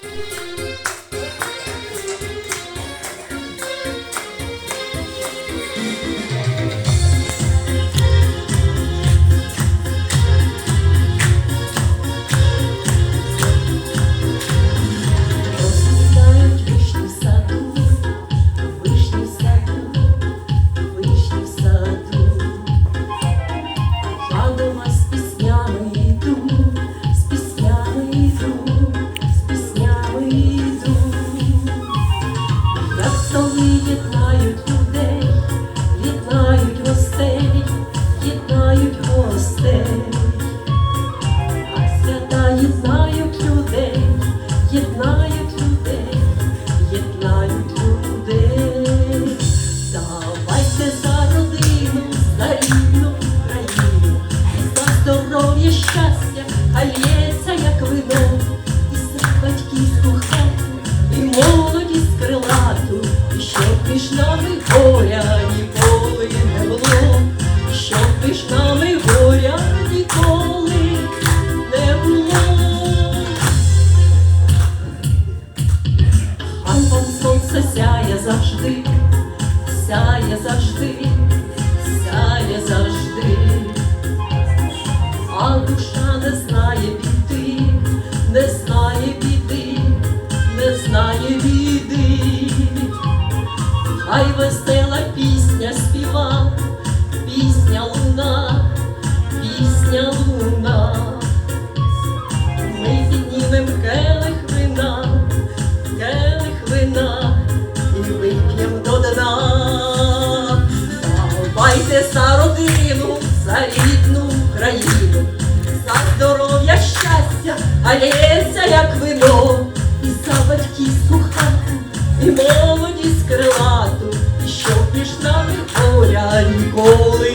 you. Горя ніколи не було, щоб між горя ніколи не було. Хай вам сонце сяє завжди, сяє завжди, Хай весела пісня співа, пісня луна, пісня луна. Ми піднімем келих вина, келих вина і вип'єм до дна. Давайте за родину, за рідну Україну, за здоров'я, щастя, а лється, як вино, і за батьківську хату, і молодість крилату, і щоб між нами горя ніколи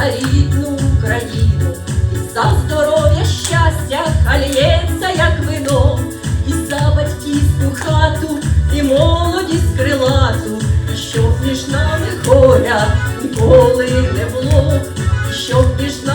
за рідну Україну, і за здоров'я щастя хальється, як вино, і за батьківську хату, і молоді скрилату, і щоб між нами горя ніколи не було, і щоб між нами.